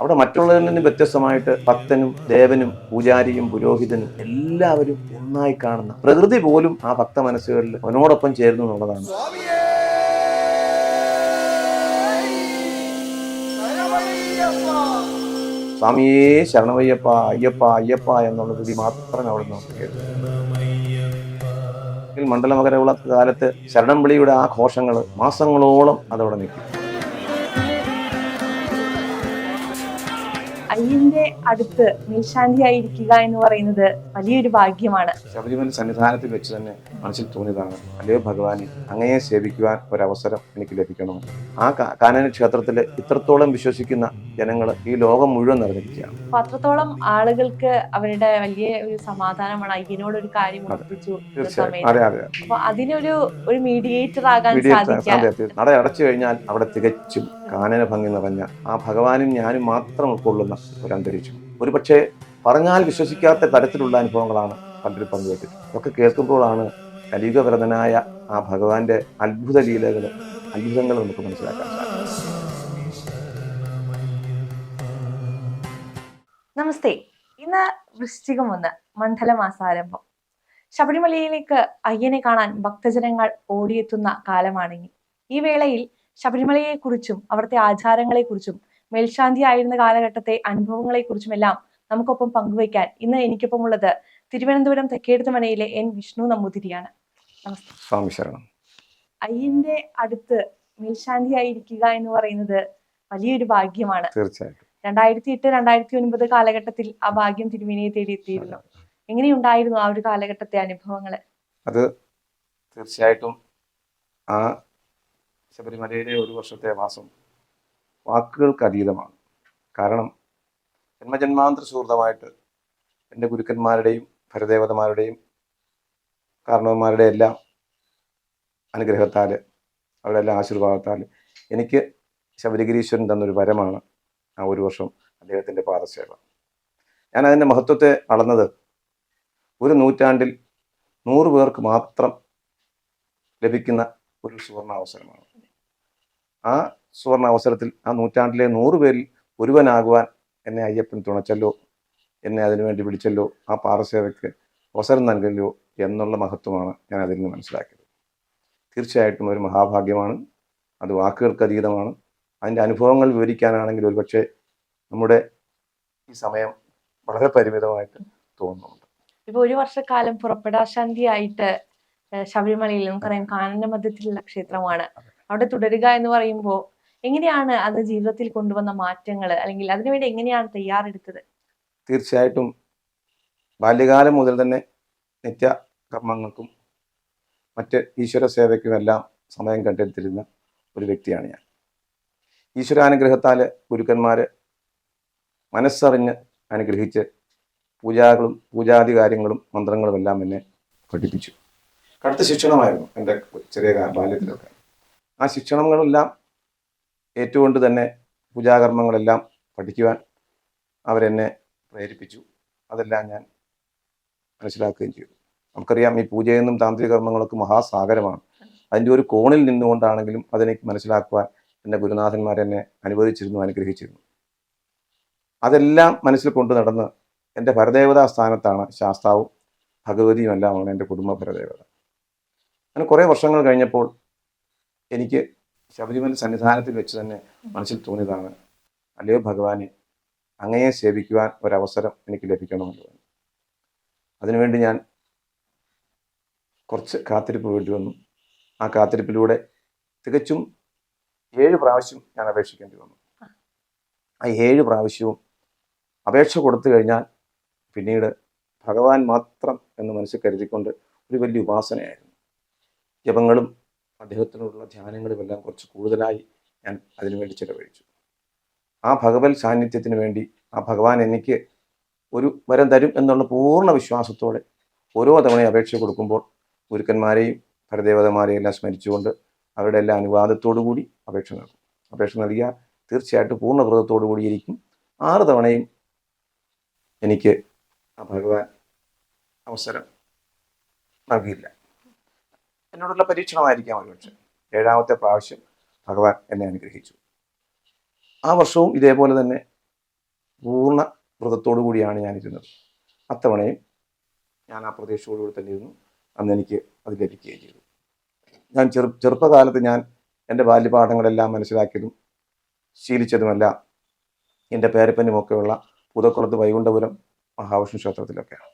അവിടെ മറ്റുള്ളവരിൽ നിന്ന് വ്യത്യസ്തമായിട്ട് ഭക്തനും ദേവനും പൂജാരിയും പുരോഹിതനും എല്ലാവരും ഒന്നായി കാണുന്ന പ്രകൃതി പോലും ആ ഭക്ത മനസ്സുകളിൽ അവനോടൊപ്പം ചേരുന്നു എന്നുള്ളതാണ്. സ്വാമിയേ! ശരണമയ്യപ്പ! അയ്യപ്പ അയ്യപ്പ എന്നുള്ള വിധി മാത്രമേ അവിടെ നമുക്ക് മണ്ഡലമകരവിള കാലത്ത് ശരണം വിളിയുടെ ആ ഘോഷങ്ങൾ മാസങ്ങളോളം അതവിടെ നിൽക്കും. അയ്യന്റെ അടുത്ത് മേൽശാന്തിയായിരിക്കുക എന്ന് പറയുന്നത് വലിയൊരു ഭാഗ്യമാണ്. ശബരിമല സന്നിധാനത്തിൽ വെച്ച് തന്നെ മനസ്സിൽ തോന്നിയതാണ്. അല്ലയോ ഭഗവാനെ അങ്ങയെ സേവിക്കുവാൻ ഒരവസരം എനിക്ക് ലഭിക്കണം. ആ കാനന ക്ഷേത്രത്തിൽ ഇത്രത്തോളം വിശ്വസിക്കുന്ന ജനങ്ങൾ ഈ ലോകം മുഴുവൻ നിറഞ്ഞിരിക്കുകയാണ്. അപ്പൊ അത്രത്തോളം ആളുകൾക്ക് അവരുടെ വലിയ ഒരു സമാധാനമാണ്. അയ്യനോട് ഒരു കാര്യം ഉറപ്പിച്ചു അപ്പൊ അതിനൊരു ഒരു മീഡിയേറ്റർ ആകാൻ സമയത്ത് നട അടച്ചു കഴിഞ്ഞാൽ അവിടെ തികച്ചും കാനന ഭംഗി നിറഞ്ഞ ആ ഭഗവാനും ഞാനും മാത്രം ഉൾക്കൊള്ളുന്ന ഒരു അന്തരീക്ഷം ഒരുപക്ഷെ പറഞ്ഞാൽ വിശ്വസിക്കാത്ത തരത്തിലുള്ള അനുഭവങ്ങളാണ് പണ്ടൊരു പങ്കുവെച്ചത് ഒക്കെ കേൾക്കുമ്പോഴാണ് കലികവ്രതനായ ആ ഭഗവാന്റെ അത്ഭുത ലീലകൾ അത്ഭുതങ്ങൾ നമുക്ക് മനസ്സിലാക്കാൻ സാധിക്കും നമസ്തേ. ഇന്ന് വൃശ്ചികം ഒന്ന് മണ്ഡലമാസാരംഭം. ശബരിമലയിലേക്ക് അയ്യനെ കാണാൻ ഭക്തജനങ്ങൾ ഓടിയെത്തുന്ന കാലമാണെങ്കിൽ ഈ വേളയിൽ ശബരിമലയെക്കുറിച്ചും അവിടുത്തെ ആചാരങ്ങളെക്കുറിച്ചും മേൽശാന്തി ആയിരുന്ന കാലഘട്ടത്തെ അനുഭവങ്ങളെക്കുറിച്ചും എല്ലാം നമുക്കൊപ്പം പങ്കുവയ്ക്കാൻ ഇന്ന് എനിക്കൊപ്പം ഉള്ളത് തിരുവനന്തപുരം തെക്കേടുത്തുമനയിലെ എൻ വിഷ്ണു നമ്പൂതിരിയാണ്. നമസ്കാരം അയ്യന്റെ അടുത്ത് മേൽശാന്തിയായിരിക്കുക എന്ന് പറയുന്നത് വലിയൊരു ഭാഗ്യമാണ്. തീർച്ചയായിട്ടും. രണ്ടായിരത്തി എട്ട് രണ്ടായിരത്തി ഒൻപത് കാലഘട്ടത്തിൽ ആ ഭാഗ്യം തിരുമേനിയെ തേടിയെത്തിയിരുന്നു. എങ്ങനെയുണ്ടായിരുന്നു ആ ഒരു കാലഘട്ടത്തെ അനുഭവങ്ങൾ? അത് തീർച്ചയായിട്ടും ആ ശബരിമലയിലെ ഒരു വർഷത്തെ വാസം വാക്കുകൾക്ക് അതീതമാണ്. കാരണം ജന്മജന്മാന്തര സുഹൃതമായിട്ട് എന്റെ ഗുരുക്കന്മാരുടെയും ഭരദേവതമാരുടെയും കാരണവന്മാരുടെ എല്ലാം അനുഗ്രഹത്താൽ അവരുടെ എല്ലാം ആശീർവാദത്താൽ എനിക്ക് ശബരിഗിരീശ്വരൻ തന്നൊരു വരമാണ് ആ ഒരു വർഷം അദ്ദേഹത്തിന്റെ പാദസേവ. ഞാൻ അതിന്റെ മഹത്വത്തെ അളന്നത് ഒരു നൂറ്റാണ്ടിൽ നൂറ് പേർക്ക് മാത്രം ലഭിക്കുന്ന ഒരു സുവർണ അവസരമാണ് ആ സുവർണ അവസരത്തിൽ ആ നൂറ്റാണ്ടിലെ നൂറ് പേരിൽ ഒരുവനാകുവാൻ എന്നെ അയ്യപ്പൻ തുണച്ചല്ലോ എന്നെ അതിനുവേണ്ടി വിളിച്ചല്ലോ ആ പാറസേവയ്ക്ക് അവസരം നൽകല്ലോ എന്നുള്ള മഹത്വമാണ് ഞാൻ അതിൽ നിന്ന് മനസ്സിലാക്കിയത്. തീർച്ചയായിട്ടും ഒരു മഹാഭാഗ്യമാണ്. അത് വാക്കുകൾക്ക് അതീതമാണ്. അതിന്റെ അനുഭവങ്ങൾ വിവരിക്കാനാണെങ്കിൽ ഒരുപക്ഷെ നമ്മുടെ ഈ സമയം വളരെ പരിമിതമായിട്ട് തോന്നുന്നുണ്ട്. ഇപ്പൊ ഒരു വർഷക്കാലം പുറപ്പെടാശാന്തിയായിട്ട് ശബരിമലയിൽ നമുക്കറിയാം കാനന മധ്യത്തിലുള്ള ക്ഷേത്രമാണ് അവിടെ തുടരുക എന്ന് പറയുമ്പോൾ എങ്ങനെയാണ് അത് ജീവിതത്തിൽ കൊണ്ടുവന്ന മാറ്റങ്ങൾ അല്ലെങ്കിൽ അതിനുവേണ്ടി എങ്ങനെയാണ് തയ്യാറെടുത്തത്? തീർച്ചയായിട്ടും ബാല്യകാലം മുതൽ തന്നെ നിത്യ കർമ്മങ്ങൾക്കും മറ്റ് ഈശ്വര സേവയ്ക്കുമെല്ലാം സമയം കണ്ടെടുത്തിരുന്ന ഒരു വ്യക്തിയാണ് ഞാൻ. ഈശ്വരാനുഗ്രഹത്താൽ ഗുരുക്കന്മാർ മനസ്സറിഞ്ഞ് അനുഗ്രഹിച്ച് പൂജാകളും പൂജാതി കാര്യങ്ങളും മന്ത്രങ്ങളും എല്ലാം എന്നെ പഠിപ്പിച്ചു. കടുത്ത ശിക്ഷണമായിരുന്നു എന്റെ ചെറിയ ബാല്യത്തിലൊക്കെ. ആ ശിക്ഷണങ്ങളെല്ലാം ഏറ്റുകൊണ്ട് തന്നെ പൂജാകർമ്മങ്ങളെല്ലാം പഠിക്കുവാൻ അവരെന്നെ പ്രേരിപ്പിച്ചു. അതെല്ലാം ഞാൻ മനസ്സിലാക്കുകയും ചെയ്തു. നമുക്കറിയാം ഈ പൂജയെന്നും താന്ത്രിക കർമ്മങ്ങളൊക്കെ മഹാസാഗരമാണ്. അതിന്റെ ഒരു കോണിൽ നിന്നുകൊണ്ടാണെങ്കിലും അതെനിക്ക് മനസ്സിലാക്കുവാൻ എന്റെ ഗുരുനാഥന്മാരെന്നെ അനുവദിച്ചിരുന്നു അനുഗ്രഹിച്ചിരുന്നു. അതെല്ലാം മനസ്സിൽ കൊണ്ടു നടന്ന് എന്റെ ഭരദേവതാ സ്ഥാനത്താണ് ശാസ്താവും ഭഗവതിയും എല്ലാമാണ് എന്റെ കുടുംബ ഭരദേവത. അങ്ങനെ കുറേ വർഷങ്ങൾ കഴിഞ്ഞപ്പോൾ എനിക്ക് ശബരിമല സന്നിധാനത്തിൽ വെച്ച് തന്നെ മനസ്സിൽ തോന്നിയതാണ്. അല്ലയോ ഭഗവാനെ അങ്ങയെ സേവിക്കുവാൻ ഒരവസരം എനിക്ക് ലഭിക്കണമല്ലോ. അതിനുവേണ്ടി ഞാൻ കുറച്ച് കാത്തിരിപ്പ് വേണ്ടി വന്നു. ആ കാത്തിരിപ്പിലൂടെ തികച്ചും ഏഴ് പ്രാവശ്യം ഞാൻ അപേക്ഷിക്കേണ്ടി വന്നു. ആ ഏഴ് പ്രാവശ്യവും അപേക്ഷ കൊടുത്തു കഴിഞ്ഞാൽ പിന്നീട് ഭഗവാൻ മാത്രം എന്ന് മനസ്സിൽ കരുതിക്കൊണ്ട് ഒരു വലിയ ഉപാസനയായിരുന്നു. ജപങ്ങളും അദ്ദേഹത്തിനോടുള്ള ധ്യാനങ്ങളുമെല്ലാം കുറച്ച് കൂടുതലായി ഞാൻ അതിനുവേണ്ടി ചിലവഴിച്ചു. ആ ഭഗവത് സാന്നിധ്യത്തിന് വേണ്ടി ആ ഭഗവാൻ എനിക്ക് ഒരു വരം തരും എന്നുള്ള പൂർണ വിശ്വാസത്തോടെ ഓരോ തവണയും അപേക്ഷ കൊടുക്കുമ്പോൾ ഗുരുക്കന്മാരെയും പരദേവതമാരെയും എല്ലാം സ്മരിച്ചുകൊണ്ട് അവരുടെ എല്ലാ അനുവാദത്തോടു കൂടി അപേക്ഷ നൽകും. അപേക്ഷ നൽകിയാൽ തീർച്ചയായിട്ടും പൂർണ വ്രതത്തോടു കൂടിയിരിക്കും ആറ് തവണയും എനിക്ക് ആ ഭഗവാൻ അവസരം നൽകിയില്ല. എന്നോടുള്ള പരീക്ഷണമായിരിക്കാം ഒരുപക്ഷെ ഏഴാമത്തെ പ്രാവശ്യം ഭഗവാൻ എന്നെ അനുഗ്രഹിച്ചു. ആ വർഷവും ഇതേപോലെ തന്നെ പൂർണ വ്രതത്തോടു കൂടിയാണ് ഞാനിരുന്നത്. അത്തവണയും ഞാൻ ആ പ്രതീക്ഷയോടുകൂടി തന്നെ ഇരുന്നു. അന്ന് എനിക്ക് അത് ലഭിക്കുകയും ചെയ്തു. ഞാൻ ചെറു ചെറുപ്പകാലത്ത് ഞാൻ എന്റെ ബാല്യപാഠങ്ങളെല്ലാം മനസ്സിലാക്കിയതും ശീലിച്ചതുമല്ല എന്റെ പേരപ്പനുമൊക്കെയുള്ള പുതക്കുളത്ത് വൈകുണ്ഠപുരം മഹാവിഷ്ണു ക്ഷേത്രത്തിലൊക്കെയാണ്.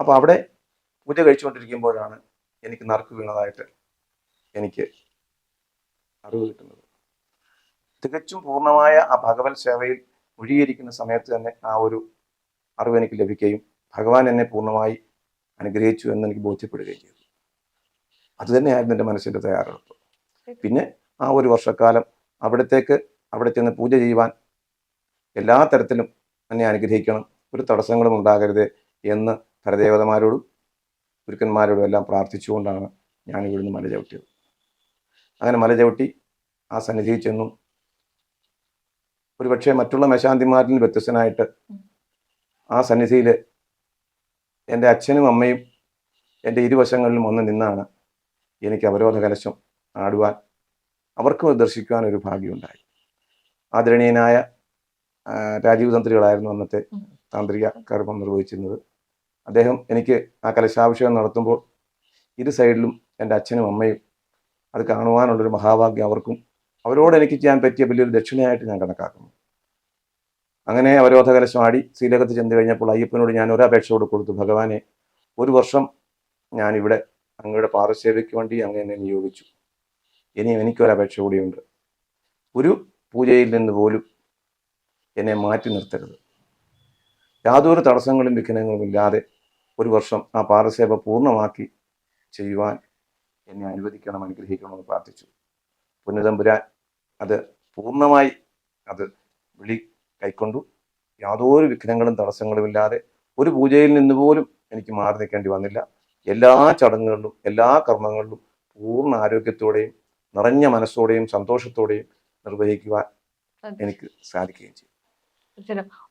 അപ്പോൾ അവിടെ പൂജ കഴിച്ചുകൊണ്ടിരിക്കുമ്പോഴാണ് എനിക്ക് നറുക്ക് വീണതായിട്ട് എനിക്ക് അറിവ് കിട്ടുന്നത്. തികച്ചും പൂർണമായ ആ ഭഗവത് സേവയിൽ മുഴുകിയിരിക്കുന്ന സമയത്ത് തന്നെ ആ ഒരു അറിവ് എനിക്ക് ലഭിക്കുകയും ഭഗവാൻ എന്നെ പൂർണമായി അനുഗ്രഹിച്ചു എന്ന് എനിക്ക് ബോധ്യപ്പെടുകയും ചെയ്തു. അത് തന്നെയായിരുന്നു എന്റെ മനസ്സിന്റെ തയ്യാറെടുപ്പ്. പിന്നെ ആ ഒരു വർഷക്കാലം അവിടത്തേക്ക് അവിടെ ചെന്ന് പൂജ ചെയ്യുവാൻ എല്ലാ തരത്തിലും എന്നെ അനുഗ്രഹിക്കണം. ഒരു തടസ്സങ്ങളും ഉണ്ടാകരുത് എന്ന് പരദേവതമാരോടും ഗുരുക്കന്മാരോടും എല്ലാം പ്രാർത്ഥിച്ചുകൊണ്ടാണ് ഞാൻ ഇവിടുന്ന് മല ചവിട്ടിയത്. അങ്ങനെ മല ചവിട്ടി ആ സന്നിധിയിൽ ചെന്നു. ഒരുപക്ഷെ മറ്റുള്ള മേശാന്തിമാരിൽ നിന്ന് വ്യത്യസ്തനായിട്ട് ആ സന്നിധിയിൽ എന്റെ അച്ഛനും അമ്മയും എന്റെ ഇരുവശങ്ങളിലും ഒന്ന് നിന്നാണ് എനിക്ക് അവരോധ കലശം ആടുവാൻ അവർക്കും ദർശിക്കുവാൻ ഒരു ഭാഗ്യമുണ്ടായി ആദരണീയനായ രാജീവ് തന്ത്രികളായിരുന്നു അന്നത്തെ താന്ത്രിക കർമ്മം നിർവഹിച്ചിരുന്നത്. അദ്ദേഹം എനിക്ക് ആ കലശാഭിഷേകം നടത്തുമ്പോൾ ഇരു സൈഡിലും എന്റെ അച്ഛനും അമ്മയും അത് കാണുവാനുള്ളൊരു മഹാഭാഗ്യം അവർക്കും. അവരോട് എനിക്ക് ചെയ്യാൻ പറ്റിയ വലിയൊരു ദക്ഷിണയായിട്ട് ഞാൻ കണക്കാക്കുന്നു. അങ്ങനെ അവരോധ കലശം ആടി ശ്രീലകത്ത് ചെന്ന് കഴിഞ്ഞപ്പോൾ അയ്യപ്പനോട് ഞാൻ ഒരു അപേക്ഷ കൂടെ കൊടുത്തു ഭഗവാനെ ഒരു വർഷം ഞാനിവിടെ അങ്ങയുടെ പാറശേവയ്ക്ക് വേണ്ടി അങ്ങ് എന്നെ നിയോഗിച്ചു. ഇനിയും എനിക്കൊരപേക്ഷ കൂടിയുണ്ട്. ഒരു പൂജയിൽ നിന്ന് പോലും എന്നെ മാറ്റി നിർത്തരുത്. യാതൊരു തടസ്സങ്ങളും വിഘ്നങ്ങളും ഇല്ലാതെ ഒരു വർഷം ആ പാറസേവ പൂർണമാക്കി ചെയ്യുവാൻ എന്നെ അനുവദിക്കണം അനുഗ്രഹിക്കണമെന്ന് പ്രാർത്ഥിച്ചു. പുനതമ്പുരാൻ അത് പൂർണമായി അത് വിളി കൈക്കൊണ്ടു. യാതൊരു വിഘ്നങ്ങളും തടസ്സങ്ങളുമില്ലാതെ ഒരു പൂജയിൽ നിന്ന് പോലും എനിക്ക് മാറി നിൽക്കേണ്ടി വന്നില്ല. എല്ലാ ചടങ്ങുകളിലും എല്ലാ കർമ്മങ്ങളിലും പൂർണ ആരോഗ്യത്തോടെയും നിറഞ്ഞ മനസ്സോടെയും സന്തോഷത്തോടെയും നിർവഹിക്കുവാൻ എനിക്ക് സാധിക്കുകയും തീർച്ചയായിട്ടും.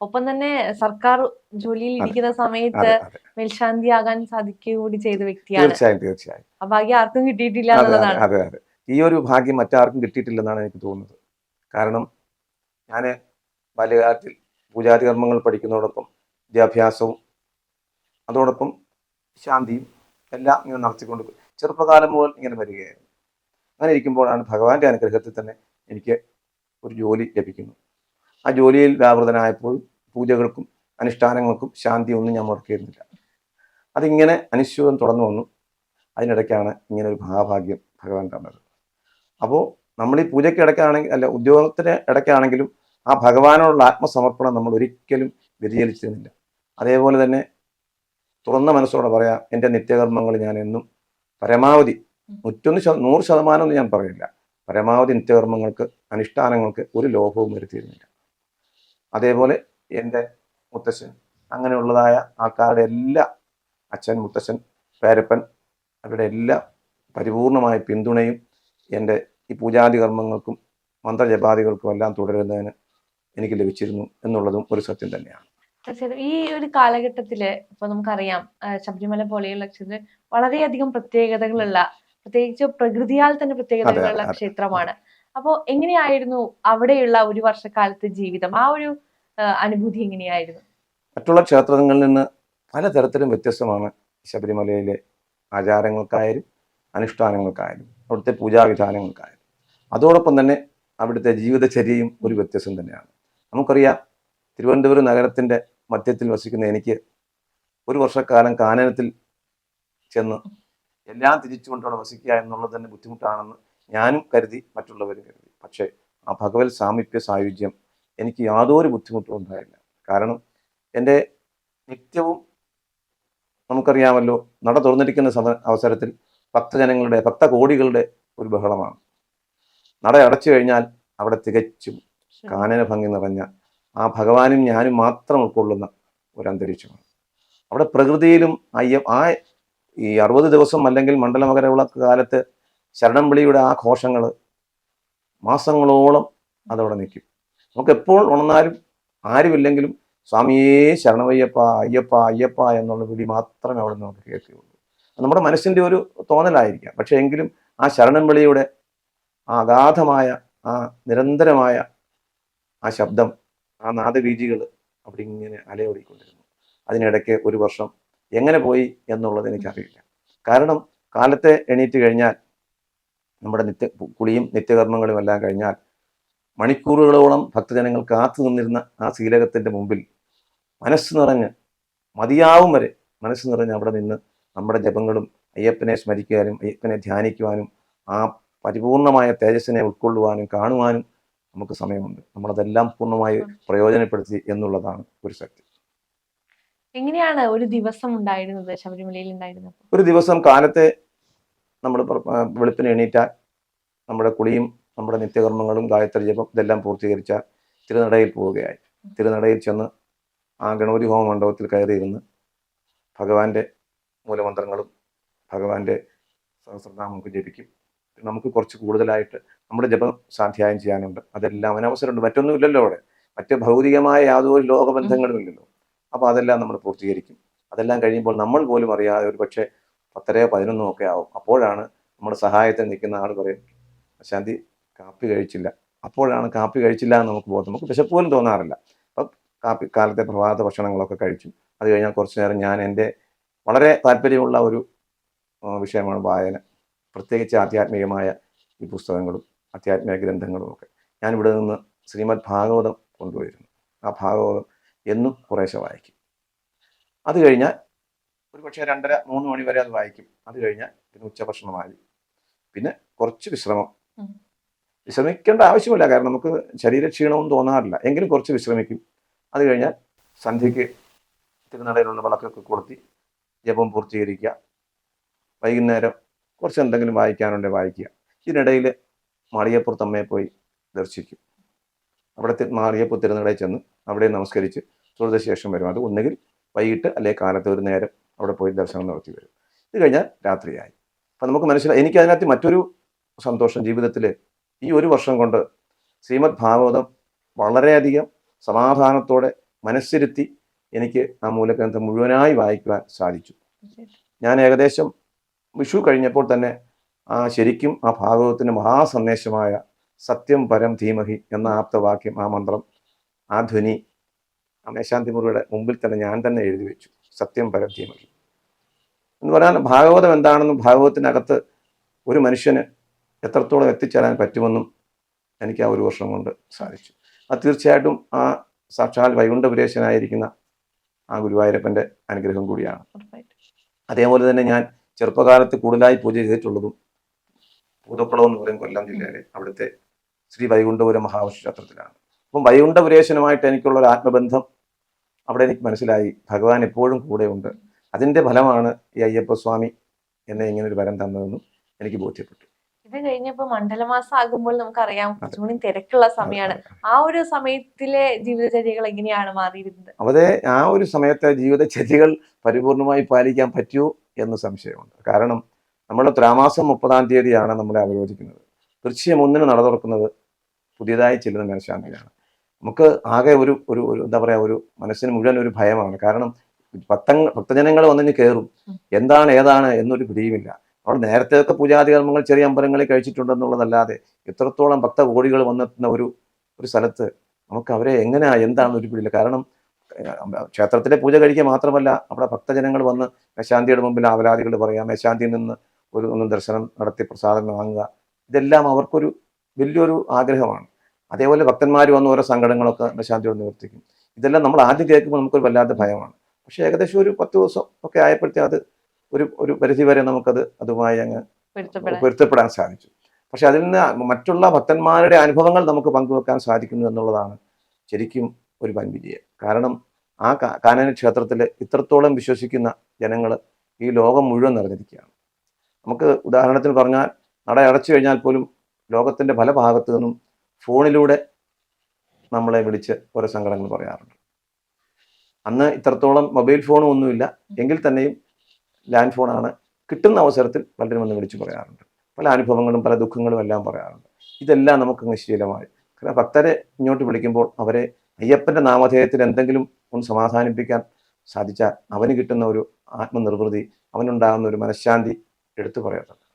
ഒപ്പം തന്നെ സർക്കാർ ജോലിയിൽ ഇരിക്കുന്ന സമയത്ത് മേൽശാന്തി ആകാൻ സാധിക്കുകൂടി സാധിക്കുക കൂടി ചെയ്ത വ്യക്തിയാണ്. തീർച്ചയായും തീർച്ചയായും. ആ ഭാഗ്യം ആർക്കും കിട്ടിയിട്ടില്ല എന്നുള്ളതാണ്. അതെ അതെ. ഈ ഒരു ഭാഗ്യം മറ്റാർക്കും കിട്ടിയിട്ടില്ലെന്നാണ് എനിക്ക് തോന്നുന്നത്. കാരണം ഞാൻ ബാല്യകാലത്തിൽ പൂജാതി കർമ്മങ്ങൾ പഠിക്കുന്നതോടൊപ്പം വിദ്യാഭ്യാസവും അതോടൊപ്പം ശാന്തിയും എല്ലാം ഇങ്ങനെ നടത്തിക്കൊണ്ട് പോയി. ചെറുപ്പകാലം മുതൽ ഇങ്ങനെ വരികയായിരുന്നു. അങ്ങനെ ഇരിക്കുമ്പോഴാണ് ഭഗവാന്റെ അനുഗ്രഹത്തിൽ തന്നെ എനിക്ക് ഒരു ജോലി ലഭിക്കുന്നു. ആ ജോലിയിൽ വ്യാപൃതനായപ്പോൾ പൂജകൾക്കും അനുഷ്ഠാനങ്ങൾക്കും ശാന്തി ഒന്നും ഞാൻ മുടക്കിയിരുന്നില്ല അതിങ്ങനെ അനിശ്ചിതം തുടർന്നു വന്നു. അതിനിടയ്ക്കാണ് ഇങ്ങനെ ഒരു മഹാഭാഗ്യം ഭഗവാൻ തന്നത് അപ്പോൾ നമ്മൾ ഈ പൂജയ്ക്ക് ഇടയ്ക്കാണെങ്കിൽ അല്ല ഉദ്യോഗത്തിന് ഇടയ്ക്കാണെങ്കിലും ആ ഭഗവാനോടുള്ള ആത്മസമർപ്പണം നമ്മൾ ഒരിക്കലും വ്യതിചലിച്ചിരുന്നില്ല. അതേപോലെ തന്നെ തുറന്ന മനസ്സോടെ പറയാം എന്റെ നിത്യകർമ്മങ്ങൾ ഞാൻ എന്നും പരമാവധി നൂറ്റൊന്ന് ശത നൂറ് ശതമാനം ഒന്നും ഞാൻ പറയില്ല. പരമാവധി നിത്യകർമ്മങ്ങൾക്ക് അനുഷ്ഠാനങ്ങൾക്ക് ഒരു ലോഭവും വരുത്തിയിരുന്നില്ല. അതേപോലെ എന്റെ മുത്തശ്ശൻ അങ്ങനെയുള്ളതായ ആൾക്കാരുടെ എല്ലാ അച്ഛൻ മുത്തശ്ശൻ പേരപ്പൻ അവരുടെ എല്ലാ പരിപൂർണമായ പിന്തുണയും എന്റെ ഈ പൂജാതി കർമ്മങ്ങൾക്കും മന്ത്രജപാദികൾക്കും എല്ലാം തുടരുന്നതിന് എനിക്ക് ലഭിച്ചിരുന്നു എന്നുള്ളതും ഒരു സത്യം തന്നെയാണ്. തീർച്ചയായിട്ടും. ഈ ഒരു കാലഘട്ടത്തിൽ ഇപ്പൊ നമുക്കറിയാം ശബരിമല പോലെയുള്ള ക്ഷേത്രത്തിൽ വളരെയധികം പ്രത്യേകതകളുള്ള പ്രത്യേകിച്ച് പ്രകൃതിയാൽ തന്നെ പ്രത്യേകതകളുള്ള. ക്ഷേത്രമാണ്. അപ്പോ എങ്ങനെയായിരുന്നു അവിടെയുള്ള ഒരു വർഷക്കാലത്തെ ജീവിതം? ആ ഒരു അനുഭൂതി എങ്ങനെയായിരുന്നു? മറ്റുള്ള ക്ഷേത്രങ്ങളിൽ നിന്ന് പലതരത്തിലും വ്യത്യസ്തമാണ് ശബരിമലയിലെ ആചാരങ്ങൾക്കായാലും അനുഷ്ഠാനങ്ങൾക്കായാലും അവിടുത്തെ പൂജാവിധാനങ്ങൾക്കായാലും. അതോടൊപ്പം തന്നെ അവിടുത്തെ ജീവിതചര്യയും ഒരു വ്യത്യസ്തം തന്നെയാണ്. നമുക്കറിയാം തിരുവനന്തപുരം നഗരത്തിന്റെ മധ്യത്തിൽ വസിക്കുന്ന എനിക്ക് ഒരു വർഷക്കാലം കാനനത്തിൽ ചെന്ന് എല്ലാം തിരിച്ചുകൊണ്ടവിടെ വസിക്കുക എന്നുള്ളത് തന്നെ ബുദ്ധിമുട്ടാണെന്ന് ഞാനും കരുതി മറ്റുള്ളവരും കരുതി. പക്ഷേ ആ ഭഗവത് സാമീപ്യ സായുജ്യം എനിക്ക് യാതൊരു ബുദ്ധിമുട്ടും ഉണ്ടായില്ല. കാരണം എന്റെ നിത്യവും നമുക്കറിയാമല്ലോ നട തുറന്നിരിക്കുന്ന സമ അവസരത്തിൽ ഭക്തജനങ്ങളുടെ ഭക്തകോടികളുടെ ഒരു ബഹളമാണ്. നട അടച്ചു കഴിഞ്ഞാൽ അവിടെ തികച്ചും കാനന ഭംഗി നിറഞ്ഞ ആ ഭഗവാനും ഞാനും മാത്രം ഉൾക്കൊള്ളുന്ന ഒരു അന്തരീക്ഷമാണ് അവിടെ പ്രകൃതിയിലും അയ്യ ആ ഈ അറുപത് ദിവസം അല്ലെങ്കിൽ മണ്ഡലമകരവിളക്ക് കാലത്ത് ശരണം വിളിയുടെ ആ ഘോഷങ്ങൾ മാസങ്ങളോളം അതവിടെ നിൽക്കും. നമുക്ക് എപ്പോൾ ഉണർന്നാലും ആരുമില്ലെങ്കിലും സ്വാമിയേ ശരണമയ്യപ്പ അയ്യപ്പ അയ്യപ്പ എന്നുള്ള വിളി മാത്രമേ അവിടെ നമുക്ക് കേൾക്കുകയുള്ളൂ. നമ്മുടെ മനസ്സിന്റെ ഒരു തോന്നലായിരിക്കാം. പക്ഷേ എങ്കിലും ആ ശരണം വിളിയുടെ ആ അഗാധമായ ആ നിരന്തരമായ ആ ശബ്ദം ആ നാദബീജികൾ അവിടെ ഇങ്ങനെ അലയോടിക്കൊണ്ടിരുന്നു. അതിനിടയ്ക്ക് ഒരു വർഷം എങ്ങനെ പോയി എന്നുള്ളത് എനിക്കറിയില്ല. കാരണം കാലത്തെ എണീറ്റ് കഴിഞ്ഞാൽ നമ്മുടെ നിത്യ കുളിയും നിത്യകർമ്മങ്ങളും എല്ലാം കഴിഞ്ഞാൽ മണിക്കൂറുകളോളം ഭക്തജനങ്ങൾ കാത്തു നിന്നിരുന്ന ആ ശീലകത്തിന്റെ മുമ്പിൽ മനസ്സ് നിറഞ്ഞ് മതിയാവും വരെ മനസ്സ് നിറഞ്ഞ് അവിടെ നിന്ന് നമ്മുടെ ജപങ്ങളും അയ്യപ്പനെ സ്മരിക്കാനും അയ്യപ്പനെ ധ്യാനിക്കുവാനും ആ പരിപൂർണമായ തേജസ്സിനെ ഉൾക്കൊള്ളുവാനും കാണുവാനും നമുക്ക് സമയമുണ്ട്. നമ്മളതെല്ലാം പൂർണമായി പ്രയോജനപ്പെടുത്തി എന്നുള്ളതാണ് ഒരു ശക്തി. എങ്ങനെയാണ് ഒരു ദിവസം ഉണ്ടായിരുന്നത്? ശബരിമലയിൽ ഉണ്ടായിരുന്നത്? ഒരു ദിവസം കാലത്തെ നമ്മൾ വെളുപ്പിന് എണീറ്റാൽ നമ്മുടെ കുളിയും നമ്മുടെ നിത്യകർമ്മങ്ങളും ഗായത്രി ജപം ഇതെല്ലാം പൂർത്തീകരിച്ചാൽ തിരുനടയിൽ പോവുകയായി. തിരുനടയിൽ ചെന്ന് ആ ഗണപതി ഹോമ മണ്ഡപത്തിൽ കയറിയിരുന്ന് ഭഗവാന്റെ മൂലമന്ത്രങ്ങളും ഭഗവാന്റെ സഹസ്രനാമം നമുക്ക് ജപിക്കും നമുക്ക് കുറച്ച് കൂടുതലായിട്ട് നമ്മുടെ ജപം സാധ്യായം ചെയ്യാനുണ്ട്. അതെല്ലാം അവനവസരമുണ്ട്. മറ്റൊന്നുമില്ലല്ലോ അവിടെ. മറ്റ് ഭൗതികമായ യാതൊരു ലോകബന്ധങ്ങളും ഇല്ലല്ലോ. അപ്പോൾ അതെല്ലാം നമ്മൾ പൂർത്തീകരിക്കും. അതെല്ലാം കഴിയുമ്പോൾ നമ്മൾ പോലും അറിയാതെ ഒരു പക്ഷേ പത്തരയോ പതിനൊന്നോ ഒക്കെ ആവും. അപ്പോഴാണ് നമ്മുടെ സഹായത്തിന് നിൽക്കുന്ന ആൾ പറയും ശാന്തി കാപ്പി കഴിച്ചില്ല. അപ്പോഴാണ് കാപ്പി കഴിച്ചില്ല എന്ന് നമുക്ക് ബോധം നമുക്ക് വിശപ്പ് പോലും തോന്നാറില്ല. അപ്പം കാപ്പി കാലത്തെ പ്രഭാത ഭക്ഷണങ്ങളൊക്കെ കഴിച്ചു. അത് കഴിഞ്ഞാൽ കുറച്ച് നേരം ഞാൻ എന്റെ വളരെ താല്പര്യമുള്ള ഒരു വിഷയമാണ് വായന. പ്രത്യേകിച്ച് ആധ്യാത്മികമായ ഈ പുസ്തകങ്ങളും ആധ്യാത്മിക ഗ്രന്ഥങ്ങളും ഒക്കെ. ഞാൻ ഇവിടെ നിന്ന് ശ്രീമദ് ഭാഗവതം കൊണ്ടുപോയിരുന്നു ആ ഭാഗവതം എന്നും കുറേശ്ശെ വായിക്കും. അത് കഴിഞ്ഞാൽ ഒരു പക്ഷേ രണ്ടര മൂന്ന് മണി വരെ അത് വായിക്കും. അത് കഴിഞ്ഞാൽ പിന്നെ ഉച്ചഭക്ഷണമായി പിന്നെ കുറച്ച് വിശ്രമം. വിശ്രമിക്കേണ്ട ആവശ്യമില്ല. കാരണം നമുക്ക് ശരീരക്ഷീണവും തോന്നാറില്ല. എങ്കിലും കുറച്ച് വിശ്രമിക്കും. അത് കഴിഞ്ഞാൽ സന്ധ്യയ്ക്ക് തിരുനടയിലുള്ള വിളക്കൊക്കെ കൊളുത്തി ജപം പൂർത്തീകരിക്കുക. വൈകുന്നേരം കുറച്ച് എന്തെങ്കിലും വായിക്കാനുണ്ടെങ്കിൽ വായിക്കുക. ഇതിനിടയിൽ മാളിയപ്പുറത്തമ്മയെ പോയി ദർശിക്കും. അവിടെ മാളിയപ്പുറത്ത് തിരുനടയിൽ ചെന്ന് അവിടെ നമസ്കരിച്ച് തൊഴുത ശേഷം വരും. അത് ഒന്നുകിൽ വൈകിട്ട് അല്ലെങ്കിൽ കാലത്ത് ഒരു നേരം അവിടെ പോയി ദർശനം നടത്തി വരും. ഇത് കഴിഞ്ഞാൽ രാത്രിയായി. അപ്പം നമുക്ക് മനസ്സിലായി. എനിക്ക് അതിനകത്ത് മറ്റൊരു സന്തോഷം ജീവിതത്തിൽ ഈ ഒരു വർഷം കൊണ്ട് ശ്രീമദ് ഭാഗവതം വളരെയധികം സമാധാനത്തോടെ മനസ്സിരുത്തി എനിക്ക് ആ മൂലഗ്രന്ഥം മുഴുവനായി വായിക്കുവാൻ സാധിച്ചു. ഞാൻ ഏകദേശം വിഷു കഴിഞ്ഞപ്പോൾ തന്നെ ആ ശരിക്കും ആ ഭാഗവതത്തിന്റെ മഹാസന്ദേശമായ സത്യം പരം ധീമഹി എന്ന ആപ്തവാക്യം ആ മന്ത്രം ആ ധ്വനി ആ മേശാന്തി മുറിയുടെ മുമ്പിൽ തന്നെ ഞാൻ തന്നെ എഴുതി വെച്ചു. സത്യം പരം ധീമഹി. എന്ന് പറയാൻ ഭാഗവതം എന്താണെന്നും ഭാഗവതത്തിനകത്ത് ഒരു മനുഷ്യന് എത്രത്തോളം എത്തിച്ചേരാൻ പറ്റുമെന്നും എനിക്ക് ആ ഒരു വർഷം കൊണ്ട് സാധിച്ചു. അത് തീർച്ചയായിട്ടും ആ സാക്ഷാൽ വൈകുണ്ഠപുരേശനായിരിക്കുന്ന ആ ഗുരുവായൂരപ്പന്റെ അനുഗ്രഹം കൂടിയാണ്. അതേപോലെ തന്നെ ഞാൻ ചെറുപ്പകാലത്ത് കൂടുതലായി പൂജ ചെയ്തിട്ടുള്ളതും പൂതക്കുളം എന്ന് പറയും കൊല്ലം ജില്ലയിലെ അവിടുത്തെ ശ്രീ വൈകുണ്ഠപുരം മഹാവിഷ്ക്ഷേത്രത്തിലാണ് അപ്പം വൈകുണ്ഠപുരേശനുമായിട്ട് എനിക്കുള്ള ഒരു ആത്മബന്ധം അവിടെ എനിക്ക് മനസ്സിലായി. ഭഗവാൻ എപ്പോഴും കൂടെയുണ്ട് അതിന്റെ ഫലമാണ് ഈ അയ്യപ്പസ്വാമി എന്നെ ഇങ്ങനെ ഒരു വരം തന്നതെന്നും എനിക്ക് ബോധ്യപ്പെട്ടു. ഇത് കഴിഞ്ഞപ്പോ മണ്ഡലമാസം ആകുമ്പോൾ നമുക്കറിയാം കുറച്ചുകൂടി തിരക്കുള്ള സമയമാണ് ആ ഒരു സമയത്തിലെ ജീവിതചര്യകൾ എങ്ങനെയാണ് മാറിയിരുന്നത്? അവിടെ ആ ഒരു സമയത്തെ ജീവിതചര്യകൾ പരിപൂർണമായി പാലിക്കാൻ പറ്റൂ എന്ന് സംശയമുണ്ട്. കാരണം നമ്മുടെ ത്രാമാസം മുപ്പതാം തീയതിയാണ് നമ്മളെ അവരോധിക്കുന്നത് തീർച്ചയായും ഒന്നിന് നട തുറക്കുന്നത് പുതിയതായി ചെല്ലുന്ന മനഃശാന്തിയാണ്. നമുക്ക് ആകെ ഒരു ഒരു എന്താ പറയാ ഒരു മനസ്സിന് മുഴുവൻ ഒരു ഭയമാണ്. കാരണം ഭക്തങ്ങൾ ഭക്തജനങ്ങൾ വന്നിന് കയറും എന്താണ് ഏതാണ് എന്നൊരു പിടിയുമില്ല. അവിടെ നേരത്തെയൊക്കെ പൂജാതി കർമ്മങ്ങൾ ചെറിയ അമ്പലങ്ങളിൽ കഴിച്ചിട്ടുണ്ടെന്നുള്ളതല്ലാതെ ഇത്രത്തോളം ഭക്തകോടികൾ വന്നെത്തുന്ന ഒരു ഒരു സ്ഥലത്ത് നമുക്ക് അവരെ എങ്ങനെയാ എന്താണെന്ന് ഒരു പിടിയില്ല കാരണം ക്ഷേത്രത്തിലെ പൂജ കഴിക്കുക മാത്രമല്ല അവിടെ ഭക്തജനങ്ങൾ വന്ന് മേശാന്തിയുടെ മുമ്പിൽ ആവലാദികൾ പറയാം മേശാന്തിയിൽ നിന്ന് ഒരു ഒന്ന് ദർശനം നടത്തി പ്രസാദം വാങ്ങുക. ഇതെല്ലാം അവർക്കൊരു വലിയൊരു ആഗ്രഹമാണ്. അതേപോലെ ഭക്തന്മാർ വന്ന് ഓരോ സങ്കടങ്ങളൊക്കെ മേശാന്തിയോട് നിവർത്തിക്കും. ഇതെല്ലാം നമ്മൾ ആദ്യം കേൾക്കുമ്പോൾ നമുക്കൊരു വല്ലാത്ത ഭയമാണ്. പക്ഷേ ഏകദേശം ഒരു പത്ത് ദിവസം ഒക്കെ ആയപ്പോഴത്തേ അത് ഒരു ഒരു പരിധി വരെ നമുക്കത് അതുമായി അങ്ങ് പൊരുത്തപ്പെടാൻ സാധിച്ചു. പക്ഷെ അതിൽ നിന്ന് മറ്റുള്ള ഭക്തന്മാരുടെ അനുഭവങ്ങൾ നമുക്ക് പങ്കുവെക്കാൻ സാധിക്കുന്നു എന്നുള്ളതാണ് ശരിക്കും ഒരു വൻ വിജയം കാരണം ആ കാനന ക്ഷേത്രത്തിൽ ഇത്രത്തോളം വിശ്വസിക്കുന്ന ജനങ്ങൾ ഈ ലോകം മുഴുവൻ നിറഞ്ഞിരിക്കുകയാണ്. നമുക്ക് ഉദാഹരണത്തിന് പറഞ്ഞാൽ നട അടച്ചു കഴിഞ്ഞാൽ പോലും ലോകത്തിന്റെ പല ഭാഗത്തു നിന്നും ഫോണിലൂടെ നമ്മളെ വിളിച്ച് ഓരോ സങ്കടങ്ങൾ പറയാറുണ്ട്. അന്ന് ഇത്രത്തോളം മൊബൈൽ ഫോണും ഒന്നുമില്ല. എങ്കിൽ തന്നെയും ലാൻഡ് ഫോണാണ് കിട്ടുന്ന അവസരത്തിൽ പലരും വന്ന് വിളിച്ചു പറയാറുണ്ട്. പല അനുഭവങ്ങളും പല ദുഃഖങ്ങളും എല്ലാം പറയാറുണ്ട്. ഇതെല്ലാം നമുക്കങ്ങ് ശീലമായി. കാരണം ഭക്തരെ ഇങ്ങോട്ട് വിളിക്കുമ്പോൾ അവരെ അയ്യപ്പന്റെ നാമധേയത്തിൽ എന്തെങ്കിലും ഒന്ന് സമാധാനിപ്പിക്കാൻ സാധിച്ചാൽ അവന് കിട്ടുന്ന ഒരു ആത്മനിർവൃതി അവനുണ്ടാകുന്ന ഒരു മനഃശാന്തി എടുത്തു പറയാറുണ്ട്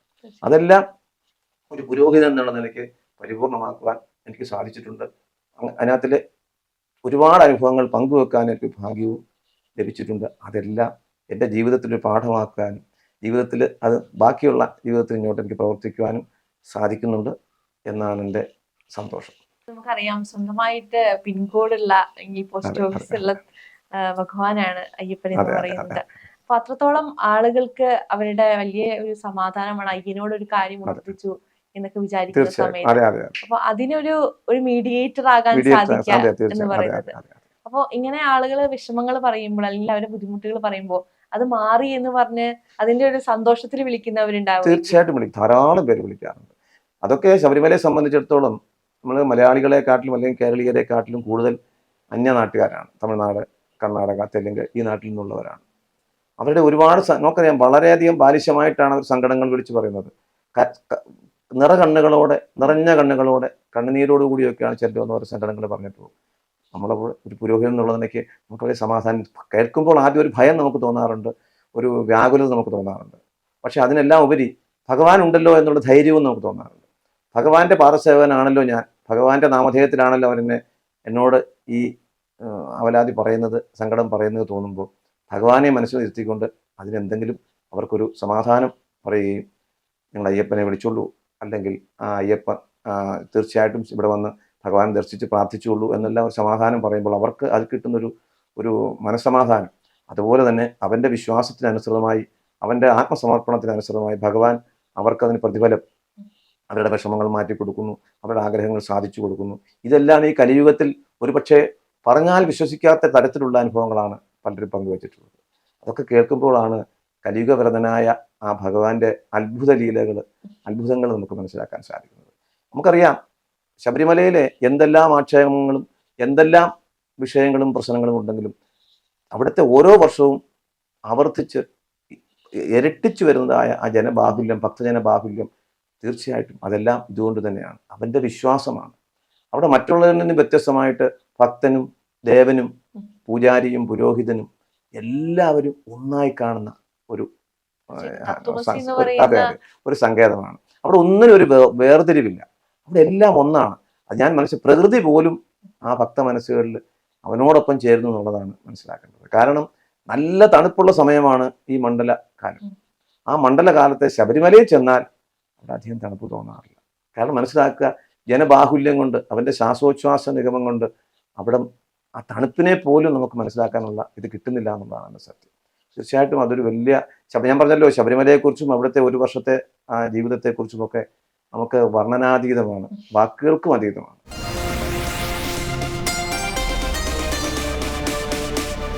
അതെല്ലാം ഒരു പുരോഹിതൻ എന്നുള്ള നിലയ്ക്ക് പരിപൂർണമാക്കുവാൻ എനിക്ക് സാധിച്ചിട്ടുണ്ട്. അതിനകത്തിലെ ഒരുപാട് അനുഭവങ്ങൾ പങ്കുവെക്കാൻ എനിക്ക് ഭാഗ്യവും ലഭിച്ചിട്ടുണ്ട്. അതെല്ലാം എന്റെ ജീവിതത്തിൽ പാഠമാക്കാനും ജീവിതത്തിൽ അത് ബാക്കിയുള്ള ജീവിതത്തിൽ ഇങ്ങോട്ട് എനിക്ക് പ്രവർത്തിക്കുവാനും സാധിക്കുന്നുണ്ട് എന്നാണ് എന്റെ സന്തോഷം. നമുക്കറിയാം സ്വന്തമായിട്ട് പിൻകോഡുള്ള ഈ പോസ്റ്റ്. ഓഫീസുള്ള ഭഗവാനാണ് അയ്യപ്പൻ എന്ന് പറയുന്നത്. അപ്പൊ അത്രത്തോളം ആളുകൾക്ക് അവരുടെ വലിയ ഒരു സമാധാനമാണ് അയ്യനോട് ഒരു കാര്യം. ഉറപ്പിച്ചു എന്നൊക്കെ വിചാരിക്കുന്ന സമയത്ത്. അപ്പൊ അതിനൊരു ഒരു മീഡിയേറ്റർ ആകാൻ സാധിക്കാം സാധിക്കുക എന്ന് പറയുന്നത്. അതെ അതെ. അപ്പൊ ഇങ്ങനെ ആളുകൾ വിഷമങ്ങൾ പറയുമ്പോൾ അല്ലെങ്കിൽ അവരുടെ ബുദ്ധിമുട്ടുകൾ പറയുമ്പോൾ അത് മാറി എന്ന് പറഞ്ഞ് അതിന്റെ ഒരു സന്തോഷത്തിൽ വിളിക്കുന്നവരുണ്ടാവും. തീർച്ചയായിട്ടും വിളിക്കും ധാരാളം പേര് വിളിക്കാറുണ്ട്. അതൊക്കെ ശബരിമലയെ സംബന്ധിച്ചിടത്തോളം നമ്മൾ മലയാളികളെക്കാട്ടിലും അല്ലെങ്കിൽ കേരളീയരെക്കാട്ടിലും കൂടുതൽ അന്യനാട്ടുകാരാണ്. തമിഴ്നാട് കർണാടക തെലുങ്ക് ഈ നാട്ടിൽ നിന്നുള്ളവരാണ്. അവരുടെ ഒരുപാട് നമുക്കറിയാം വളരെയധികം ബാലിശമായിട്ടാണ് അവർ സങ്കടങ്ങൾ വിളിച്ചു പറയുന്നത്. നിറ കണ്ണുകളോടെ നിറഞ്ഞ കണ്ണുകളോടെ കണ്ണുനീരോടുകൂടിയൊക്കെയാണ് ചെല്ലുമെന്ന് അവർ സങ്കടങ്ങൾ പറഞ്ഞിട്ട് നമ്മളപ്പോൾ ഒരു പുരോഹിതൻ എന്നുള്ള നമുക്ക് വളരെ സമാധാനം കേൾക്കുമ്പോൾ ആദ്യം ഒരു ഭയം നമുക്ക് തോന്നാറുണ്ട് ഒരു വ്യാകുലത നമുക്ക് തോന്നാറുണ്ട്. പക്ഷേ അതിനെല്ലാം ഉപരി ഭഗവാൻ ഉണ്ടല്ലോ എന്നുള്ള ധൈര്യവും നമുക്ക് തോന്നാറുണ്ട്. ഭഗവാന്റെ പാദസേവനാണല്ലോ ഞാൻ ഭഗവാന്റെ നാമധേയത്തിലാണല്ലോ അവരെന്നെ എന്നോട് ഈ അവലാതി പറയുന്നത് സങ്കടം പറയുന്നത് തോന്നുമ്പോൾ ഭഗവാനെ മനസ്സിൽ നിർത്തിക്കൊണ്ട് അതിനെന്തെങ്കിലും അവർക്കൊരു സമാധാനം പറയുകയും നിങ്ങൾ അയ്യപ്പനെ വിളിച്ചുള്ളൂ അല്ലെങ്കിൽ ആ അയ്യപ്പൻ തീർച്ചയായിട്ടും ഇവിടെ വന്ന് ഭഗവാൻ ദർശിച്ച് പ്രാർത്ഥിച്ചുള്ളൂ എന്നെല്ലാം ഒരു സമാധാനം പറയുമ്പോൾ അവർക്ക് അത് കിട്ടുന്നൊരു ഒരു മനസ്സമാധാനം. അതുപോലെ തന്നെ അവന്റെ വിശ്വാസത്തിനനുസൃതമായി അവന്റെ ആത്മസമർപ്പണത്തിനനുസൃതമായി ഭഗവാൻ അവർക്കതിന് പ്രതിഫലം. അവരുടെ വിഷമങ്ങൾ മാറ്റി കൊടുക്കുന്നു അവരുടെ ആഗ്രഹങ്ങൾ സാധിച്ചു കൊടുക്കുന്നു. ഇതെല്ലാം ഈ കലിയുഗത്തിൽ ഒരുപക്ഷെ പറഞ്ഞാൽ വിശ്വസിക്കാത്ത തരത്തിലുള്ള അനുഭവങ്ങളാണ് പലരും പങ്കുവച്ചിട്ടുള്ളത്. അതൊക്കെ കേൾക്കുമ്പോഴാണ് കലിയുഗവ്രതനായ ആ ഭഗവാന്റെ അത്ഭുത ലീലകൾ അത്ഭുതങ്ങൾ നമുക്ക് മനസ്സിലാക്കാൻ സാധിക്കുന്നത്. നമുക്കറിയാം ശബരിമലയിലെ എന്തെല്ലാം ആക്ഷേപങ്ങളും എന്തെല്ലാം വിഷയങ്ങളും പ്രശ്നങ്ങളും ഉണ്ടെങ്കിലും അവിടുത്തെ ഓരോ വർഷവും ആവർത്തിച്ച് ഇരട്ടിച്ചു വരുന്നതായ ആ ജനബാഹുല്യം ഭക്തജന ബാഹുല്യം തീർച്ചയായിട്ടും അതെല്ലാം ഇതുകൊണ്ട് തന്നെയാണ്. അവന്റെ വിശ്വാസമാണ്. അവിടെ മറ്റുള്ളവരിൽ നിന്ന് വ്യത്യസ്തമായിട്ട് ഭക്തനും ദേവനും പൂജാരിയും പുരോഹിതനും എല്ലാവരും ഒന്നായി കാണുന്ന ഒരു അതെ ഒരു സങ്കേതമാണ്. അവിടെ ഒന്നിനും ഒരു വേർതിരിവില്ല. അവിടെ എല്ലാം ഒന്നാണ്. അത് ഞാൻ മനസ്സിൽ പ്രകൃതി പോലും ആ ഭക്ത മനസ്സുകളിൽ അവനോടൊപ്പം ചേരുന്നു എന്നുള്ളതാണ് മനസ്സിലാക്കേണ്ടത്. കാരണം നല്ല തണുപ്പുള്ള സമയമാണ് ഈ മണ്ഡല കാലം. ആ മണ്ഡലകാലത്തെ ശബരിമലയിൽ ചെന്നാൽ അവിടെ അധികം തണുപ്പ് തോന്നാറില്ല. കാരണം മനസ്സിലാക്കുക ജനബാഹുല്യം കൊണ്ട് അവന്റെ ശ്വാസോച്ഛ്വാസ നിഗമം കൊണ്ട് അവിടെ ആ തണുപ്പിനെ പോലും നമുക്ക് മനസ്സിലാക്കാനുള്ള ഇത് കിട്ടുന്നില്ല എന്നുള്ളതാണ് സത്യം. തീർച്ചയായിട്ടും അതൊരു വലിയ ശബ- ഞാൻ പറഞ്ഞല്ലോ ശബരിമലയെക്കുറിച്ചും അവിടുത്തെ ഒരു വർഷത്തെ ആ ജീവിതത്തെക്കുറിച്ചും ഒക്കെ നമുക്ക് വർണനാതീതമാണ്. വാക്കുകൾക്കും അതീതമാണ്.